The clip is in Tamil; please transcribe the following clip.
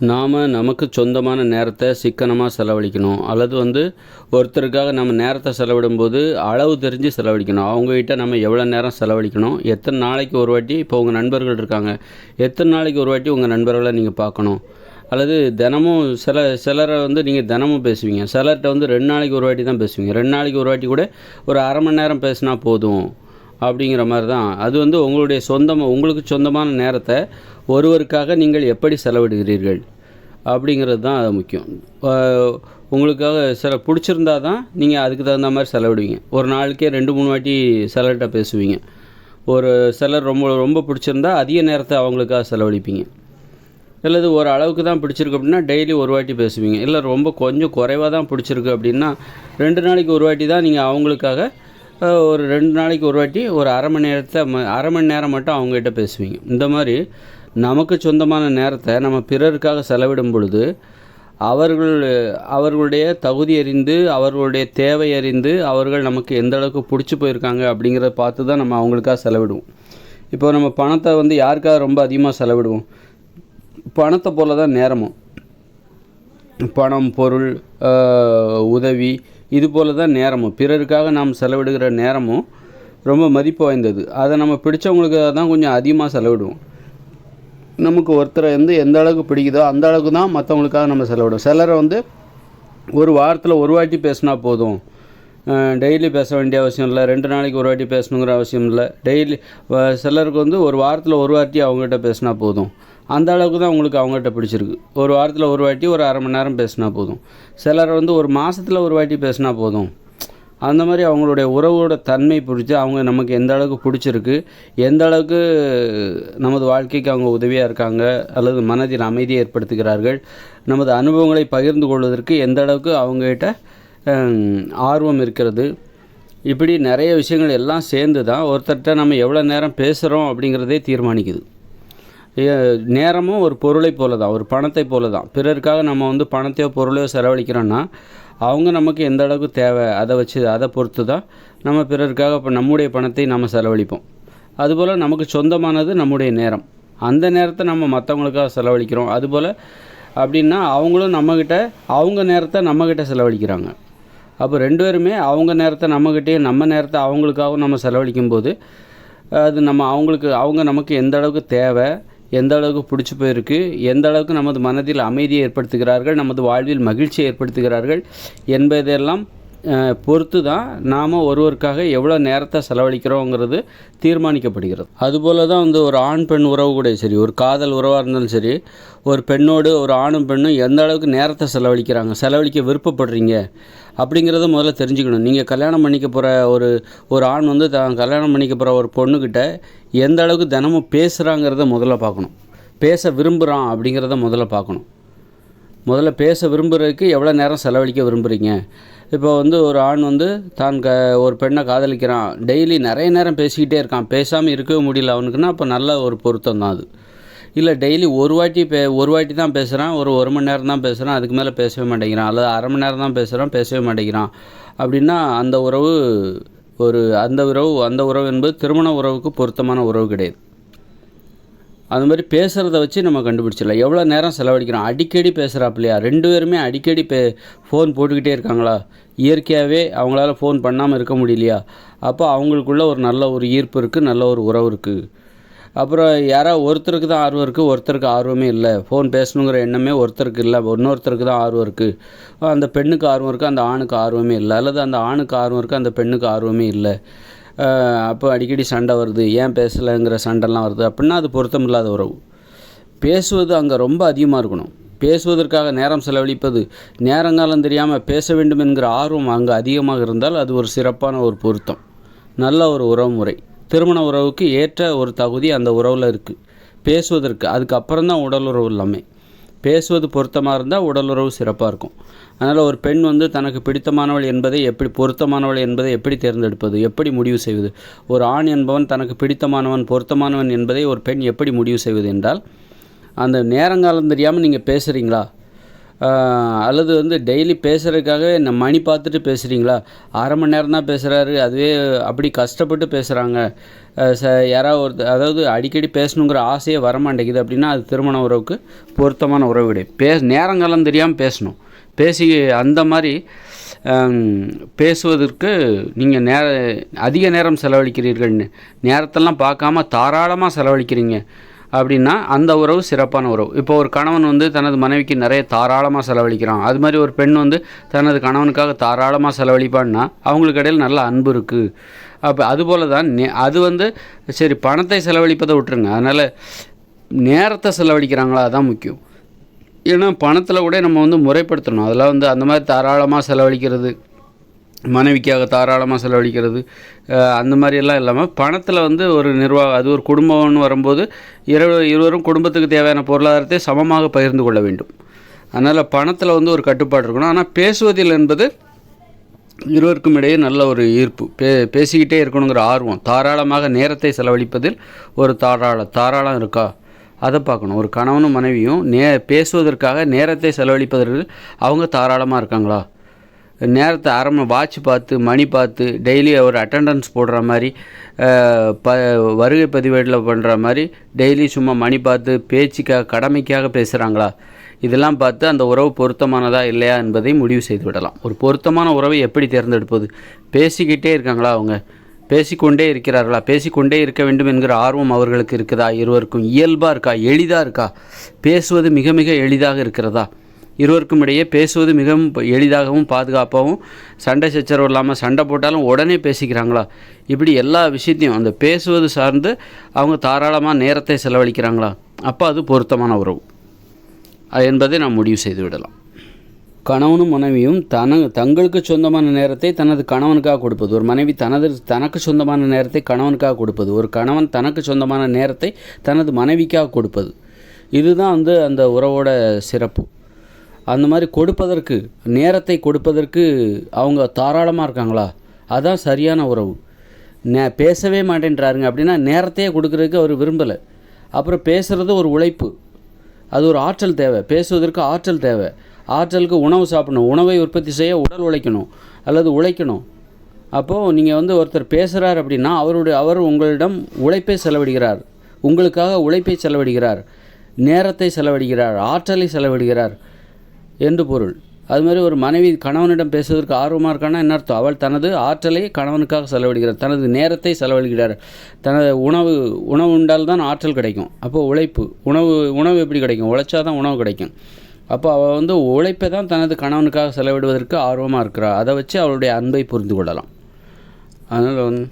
நாம் நமக்கு சொந்தமான நேரத்தை சிக்கனமாக செலவழிக்கணும். அல்லது வந்து ஒருத்தருக்காக நம்ம நேரத்தை செலவிடும்போது அளவு தெரிஞ்சு செலவழிக்கணும். அவங்ககிட்ட நம்ம எவ்வளோ நேரம் செலவழிக்கணும்? எத்தனை நாளைக்கு ஒரு வாட்டி இப்போ உங்கள் நண்பர்கள் இருக்காங்க. எத்தனை நாளைக்கு ஒரு வாட்டி உங்கள் நண்பர்களை நீங்கள் பார்க்கணும்? அல்லது தினமும் சில சிலரை வந்து நீங்கள் தினமும் பேசுவீங்க. சிலர்கிட்ட வந்து ரெண்டு நாளைக்கு ஒரு வாட்டி தான் பேசுவீங்க. ரெண்டு நாளைக்கு ஒரு வாட்டி கூட ஒரு அரை மணி நேரம் பேசினா போதும். அப்படிங்கிற மாதிரி தான் அது வந்து உங்களுடைய சொந்தமாக உங்களுக்கு சொந்தமான நேரத்தை ஒருவருக்காக நீங்கள் எப்படி செலவிடுகிறீர்கள் அப்படிங்கிறது தான் அது முக்கியம். உங்களுக்காக சில பிடிச்சிருந்தா தான் நீங்கள் அதுக்கு தகுந்த மாதிரி செலவிடுவீங்க. ஒரு நாளைக்கே ரெண்டு மூணு வாட்டி சிலர்கிட்ட பேசுவீங்க. ஒரு சிலர் ரொம்ப ரொம்ப பிடிச்சிருந்தா அதிக நேரத்தை அவங்களுக்காக செலவழிப்பீங்க. அல்லது ஒரு அளவுக்கு தான் பிடிச்சிருக்கு அப்படின்னா டெய்லி ஒரு வாட்டி பேசுவீங்க. இல்லை ரொம்ப கொஞ்சம் குறைவாக தான் பிடிச்சிருக்கு அப்படின்னா ரெண்டு நாளைக்கு ஒரு வாட்டி தான் நீங்கள் அவங்களுக்காக ஒரு ரெண்டு நாளைக்கு ஒரு வாட்டி ஒரு அரை மணி நேரத்தை ம- அரை மணி நேரம் மட்டும் அவங்ககிட்ட பேசுவீங்க. இந்த மாதிரி நமக்கு சொந்தமான நேரத்தை நம்ம பிறருக்காக செலவிடும் பொழுது அவர்கள் அவர்களுடைய தகுதி அறிந்து அவர்களுடைய தேவை அறிந்து அவர்கள் நமக்கு எந்த அளவுக்கு பிடிச்சி போயிருக்காங்க அப்படிங்கிறத பார்த்து தான் நம்ம அவங்களுக்காக செலவிடுவோம். இப்போ நம்ம பணத்தை வந்து யாருக்காக ரொம்ப அதிகமாக செலவிடுவோம்? பணத்தை போல தான் நேரமும். பணம் பொருள் உதவி இது போல தான் நேரமும். பிறருக்காக நாம் செலவிடுகிற நேரமும் ரொம்ப மதிப்பு வாய்ந்தது. அதை நம்ம பிடிச்சவங்களுக்கு தான் கொஞ்சம் அதிகமாக செலவிடுவோம். நமக்கு ஒருத்தரை வந்து எந்த அளவுக்கு பிடிக்குதோ அந்த அளவுக்கு தான் மற்றவங்களுக்காக நம்ம செலவிடுவோம். சிலரை வந்து ஒரு வாரத்தில் ஒரு வாட்டி பேசினா போதும். டெய்லி பேச வேண்டிய அவசியம் இல்லை. ரெண்டு நாளைக்கு ஒரு வாட்டி பேசணுங்கிற அவசியம் இல்லை. டெய்லி சிலருக்கு வந்து ஒரு வாரத்தில் ஒரு வாட்டி அவங்ககிட்ட பேசினா போதும். அந்த அளவுக்கு தான் உங்களுக்கு அவங்ககிட்ட பிடிச்சிருக்கு. ஒரு வாரத்தில் ஒரு வாட்டி ஒரு அரை மணி நேரம் பேசினா போதும். சிலர் வந்து ஒரு மாதத்தில் ஒரு வாட்டி பேசினா போதும். அந்த மாதிரி அவங்களுடைய உறவோட தன்மை பிடிச்சி அவங்க நமக்கு எந்த அளவுக்கு பிடிச்சிருக்கு எந்த அளவுக்கு நமது வாழ்க்கைக்கு அவங்க உதவியாக இருக்காங்க அல்லது மனதில் அமைதியை ஏற்படுத்துகிறார்கள் நமது அனுபவங்களை பகிர்ந்து கொள்வதற்கு எந்த அளவுக்கு அவங்ககிட்ட ஆர்வம் இருக்கிறது. இப்படி நிறைய விஷயங்கள் எல்லாம் சேர்ந்து தான் ஒருத்தர்கிட்ட நம்ம எவ்வளோ நேரம் பேசுகிறோம் அப்படிங்கிறதே தீர்மானிக்குது. நேரமும் ஒரு பொருளை போல தான் ஒரு பணத்தை போல தான் பிறருக்காக நம்ம வந்து பணத்தையோ பொருளையோ செலவழிக்கிறோன்னா அவங்க நமக்கு எந்த அளவுக்கு தேவை அதை வச்சு அதை பொறுத்து தான் நம்ம பிறருக்காக இப்போ நம்முடைய பணத்தை நம்ம செலவழிப்போம். அதுபோல் நமக்கு சொந்தமானது நம்முடைய நேரம். அந்த நேரத்தை நம்ம மற்றவங்களுக்காக செலவழிக்கிறோம். அதுபோல் அப்படின்னா அவங்களும் நம்மக்கிட்ட அவங்க நேரத்தை நம்மக்கிட்ட செலவழிக்கிறாங்க. அப்போ ரெண்டு பேருமே அவங்க நேரத்தை நம்மக்கிட்டே நம்ம நேரத்தை அவங்களுக்காகவும் நம்ம செலவழிக்கும் போது அது நம்ம அவங்களுக்கு அவங்க நமக்கு எந்த அளவுக்கு தேவை எந்த அளவுக்கு பிடிச்சி போயிருக்கு எந்த அளவுக்கு நமது மனதில் அமைதியை ஏற்படுத்துகிறார்கள் நமது வாழ்வில் மகிழ்ச்சியை ஏற்படுத்துகிறார்கள் என்பதெல்லாம் பொறுத்து தான் நாம் ஒருவருக்காக எவ்வளோ நேரத்தை செலவழிக்கிறோங்கிறது தீர்மானிக்கப்படுகிறது. அதுபோல தான் வந்து ஒரு ஆண் பெண் உறவு கூட சரி ஒரு காதல் உறவாக இருந்தாலும் சரி ஒரு பெண்ணோடு ஒரு ஆணும் பெண்ணும் எந்த அளவுக்கு நேரத்தை செலவழிக்கிறாங்க செலவழிக்க விருப்பப்படுறீங்க அப்படிங்கிறத முதல்ல தெரிஞ்சுக்கணும். நீங்கள் கல்யாணம் பண்ணிக்க போகிற ஒரு ஒரு ஆண் வந்து தான் கல்யாணம் பண்ணிக்க போகிற ஒரு பொண்ணுக்கிட்ட எந்த அளவுக்கு தினமும் பேசுகிறாங்கிறத முதல்ல பார்க்கணும். பேச விரும்புகிறான் அப்படிங்கிறத முதல்ல பார்க்கணும். முதல்ல பேச விரும்புகிறதுக்கு எவ்வளோ நேரம் செலவழிக்க விரும்புகிறீங்க இப்போ வந்து ஒரு ஆண் வந்து தான் க ஒரு பெண்ணை காதலிக்கிறான். டெய்லி நிறைய நேரம் பேசிக்கிட்டே இருக்கான். பேசாமல் இருக்கவே முடியல. அவனுக்குன்னா அப்போ நல்ல ஒரு பொருத்தம் தான் அது. இல்லை டெய்லி ஒரு வாட்டி பே ஒரு வாட்டி தான் பேசுகிறான் ஒரு ஒரு மணி நேரம் தான் பேசுகிறான் அதுக்கு மேலே பேசவே மாட்டேங்கிறான். அல்லது அரை மணி நேரம் தான் பேசுகிறான் பேசவே மாட்டேங்கிறான். அப்படின்னா அந்த உறவு ஒரு அந்த உறவு அந்த உறவு என்பது திருமண உறவுக்கு பொருத்தமான உறவு கிடையாது. அது மாதிரி பேசுகிறத வச்சு நம்ம கண்டுபிடிச்சிடலாம். எவ்வளோ நேரம் செலவழிக்கிறோம்? அடிக்கடி பேசுகிறாப்பில்லையா ரெண்டு பேருமே அடிக்கடி பே ஃபோன் போட்டுக்கிட்டே இருக்காங்களா? இயற்கையாகவே அவங்களால ஃபோன் பண்ணாமல் இருக்க முடியலையா? அப்போ அவங்களுக்குள்ள ஒரு நல்ல ஒரு ஈர்ப்பு இருக்குது நல்ல ஒரு உறவு இருக்குது அப்புறம் யாராவது ஒருத்தருக்கு தான் ஆர்வம் இருக்குது ஒருத்தருக்கு ஆர்வமே இல்லை. ஃபோன் பேசணுங்கிற எண்ணமே ஒருத்தருக்கு இல்லை இன்னொருத்தருக்கு தான் ஆர்வம் இருக்குது அந்த பெண்ணுக்கு ஆர்வம் இருக்குது அந்த ஆணுக்கு ஆர்வமே இல்லை. அல்லது அந்த ஆணுக்கு ஆர்வம் இருக்குது அந்த பெண்ணுக்கு ஆர்வமே இல்லை. அப்போ அடிக்கடி சண்டை வருது. ஏன் பேசலைங்கிற சண்டைலாம் வருது. அப்படின்னா அது பொருத்தமில்லாத உறவு. பேசுவது அங்கே ரொம்ப அதிகமாக இருக்கணும். பேசுவதற்காக நேரம் செலவழிப்பது நேரங்காலம் தெரியாமல் பேச வேண்டும் என்கிற ஆர்வம் அங்கே அதிகமாக இருந்தால் அது ஒரு சிறப்பான ஒரு பொருத்தம். நல்ல ஒரு உறவு முறை. திருமண உறவுக்கு ஏற்ற ஒரு தகுதி அந்த உறவில் இருக்குது பேசுவதற்கு அதுக்கப்புறம் தான் உடல் உறவு எல்லாமே. பேசுவது பொருத்தமாக இருந்தால் உடலுறவு சிறப்பாக இருக்கும். அதனால் ஒரு பெண் வந்து தனக்கு பிடித்தமானவள் என்பதை எப்படி பொருத்தமானவள் என்பதை எப்படி தேர்ந்தெடுப்பது எப்படி முடிவு செய்வது? ஒரு ஆண் என்பவன் தனக்கு பிடித்தமானவன் பொருத்தமானவன் என்பதை ஒரு பெண் எப்படி முடிவு செய்வது என்றால் அந்த நேரங்காலம் தெரியாமல் நீங்கள் பேசுகிறீங்களா அல்லது வந்து டெய்லி பேசுகிறதுக்காகவே நம்ம மணி பார்த்துட்டு பேசுகிறீங்களா அரை மணி நேரம் தான் பேசுகிறாரு அதுவே அப்படி கஷ்டப்பட்டு பேசுகிறாங்க ச யாராவது ஒரு அதாவது அடிக்கடி பேசணுங்கிற ஆசையே வரமாட்டேங்குது அப்படின்னா அது திருமண உறவுக்கு பொருத்தமான உறவு கிடையாது. பே நேரங்காலம் தெரியாமல் பேசணும். பேசி அந்த மாதிரி பேசுவதற்கு நீங்கள் நேர அதிக நேரம் செலவழிக்கிறீர்கள்னு. நேரத்தெல்லாம் பார்க்காம தாராளமாக செலவழிக்கிறீங்க. அப்படின்னா அந்த உறவு சிறப்பான உறவு. இப்போ ஒரு கணவன் வந்து தனது மனைவிக்கு நிறைய தாராளமாக செலவழிக்கிறான். அது மாதிரி ஒரு பெண் வந்து தனது கணவனுக்காக தாராளமாக செலவழிப்பான்னா அவங்களுக்கு இடையில் நல்ல அன்பு இருக்குது அப்போ அதுபோல தான் நே- அது வந்து சரி பணத்தை செலவழிப்பதை விட்டுருங்க. அதனால் நேரத்தை செலவழிக்கிறாங்களா அதான் முக்கியம். ஏன்னா பணத்தில் கூட நம்ம வந்து முறைப்படுத்தணும். அதெல்லாம் வந்து அந்த மாதிரி தாராளமாக செலவழிக்கிறது மனைவிக்காக தாராளமாக செலவழிக்கிறது. அந்த மாதிரி எல்லாம் இல்லாமல் பணத்தில் வந்து ஒரு நிர்வாகம் அது ஒரு குடும்பம்னு வரும்போது இரு இருவரும் குடும்பத்துக்கு தேவையான பொருளாதாரத்தை சமமாக பகிர்ந்து கொள்ள வேண்டும். அதனால் பணத்தில் வந்து ஒரு கட்டுப்பாடு இருக்கணும். ஆனால் பேசுவதில் என்பது இருவருக்கும் இடையே நல்ல ஒரு ஈர்ப்பு. பே பேசிக்கிட்டே இருக்கணுங்கிற ஆர்வம். தாராளமாக நேரத்தை செலவழிப்பதில் ஒரு தாராள தாராளம் இருக்கா? அதை பார்க்கணும். ஒரு கணவனும் மனைவியும் நே பேசுவதற்காக நேரத்தை செலவழிப்பதற்கு அவங்க தாராளமாக இருக்காங்களா? நேரத்தை அரை மணி வாட்ச் பார்த்து மணி பார்த்து டெய்லி ஒரு அட்டெண்டன்ஸ் போடுற மாதிரி ப வருகை பதிவேட்டில் பண்ணுற மாதிரி டெய்லி சும்மா மணி பார்த்து பேச்சுக்காக கடமைக்காக பேசுகிறாங்களா இதெல்லாம் பார்த்து அந்த உறவு பொருத்தமானதா இல்லையா என்பதை முடிவு செய்து விடலாம் ஒரு பொருத்தமான உறவை எப்படி தேர்ந்தெடுப்பது? பேசிக்கிட்டே இருக்காங்களா அவங்க? பேசிக்கொண்டே இருக்கிறார்களா? பேசிக்கொண்டே இருக்க வேண்டும் என்கிற ஆர்வம் அவர்களுக்கு இருக்குதா? இருவருக்கும் இயல்பாக இருக்கா? எளிதாக இருக்கா? பேசுவது மிக மிக எளிதாக இருக்கிறதா? இருவருக்கும் இடையே பேசுவது மிகவும் எளிதாகவும் பாதுகாப்பாகவும் சண்டை சச்சரவு இல்லாமல் சண்டை போட்டாலும் உடனே பேசிக்கிறாங்களா? இப்படி எல்லா விஷயத்தையும் அந்த பேசுவது சார்ந்து அவங்க தாராளமாக நேரத்தை செலவழிக்கிறாங்களா? அப்போ அது பொருத்தமான உறவு. அது என்பதை நாம் முடிவு செய்து விடலாம். கணவனும் மனைவியும் தன தங்களுக்கு சொந்தமான நேரத்தை தனது கணவனுக்காக கொடுப்பது. ஒரு மனைவி தனது தனக்கு சொந்தமான நேரத்தை கணவனுக்காக கொடுப்பது. ஒரு கணவன் தனக்கு சொந்தமான நேரத்தை தனது மனைவிக்காக கொடுப்பது. இதுதான் வந்து அந்த உறவோட சிறப்பு. அந்த மாதிரி கொடுப்பதற்கு நேரத்தை கொடுப்பதற்கு அவங்க தாராளமாக இருக்காங்களா? அதுதான் சரியான உறவு. நே பேசவே மாட்டேன்றாருங்க. அப்படின்னா நேரத்தையே கொடுக்கறதுக்கு அவர் விரும்பலை. அப்புறம் பேசுகிறது ஒரு உழைப்பு. அது ஒரு ஆற்றல் தேவை. பேசுவதற்கு ஆற்றல் தேவை. ஆற்றலுக்கு உணவு சாப்பிடணும். உணவை உற்பத்தி செய்ய உடல் உழைக்கணும். அல்லது உழைக்கணும். அப்போது நீங்கள் வந்து ஒருத்தர் பேசுகிறார் அப்படின்னா அவருடைய அவர் உங்களிடம் உழைப்பை செலவிடுகிறார். உங்களுக்காக உழைப்பை செலவிடுகிறார். நேரத்தை செலவிடுகிறார். ஆற்றலை செலவிடுகிறார். என்று பொருள். அது மாதிரி ஒரு மனைவி கணவனிடம் பேசுவதற்கு ஆர்வமாக இருக்கான்னா என்ன அர்த்தம்? அவள் தனது ஆற்றலை கணவனுக்காக செலவிடுகிறார் தனது நேரத்தை செலவழிக்கிறார். தனது உணவு உணவு உண்டால் தான் ஆற்றல் கிடைக்கும். அப்போ உழைப்பு உணவு உணவு எப்படி கிடைக்கும்? உழைச்சா தான் உணவு கிடைக்கும். அப்போ அவள் வந்து உழைப்பை தான் தனது கணவனுக்காக செலவிடுவதற்கு ஆர்வமாக இருக்கிறாள் அதை வச்சு அவளுடைய அன்பை புரிந்து கொள்ளலாம். அதனால் வந்து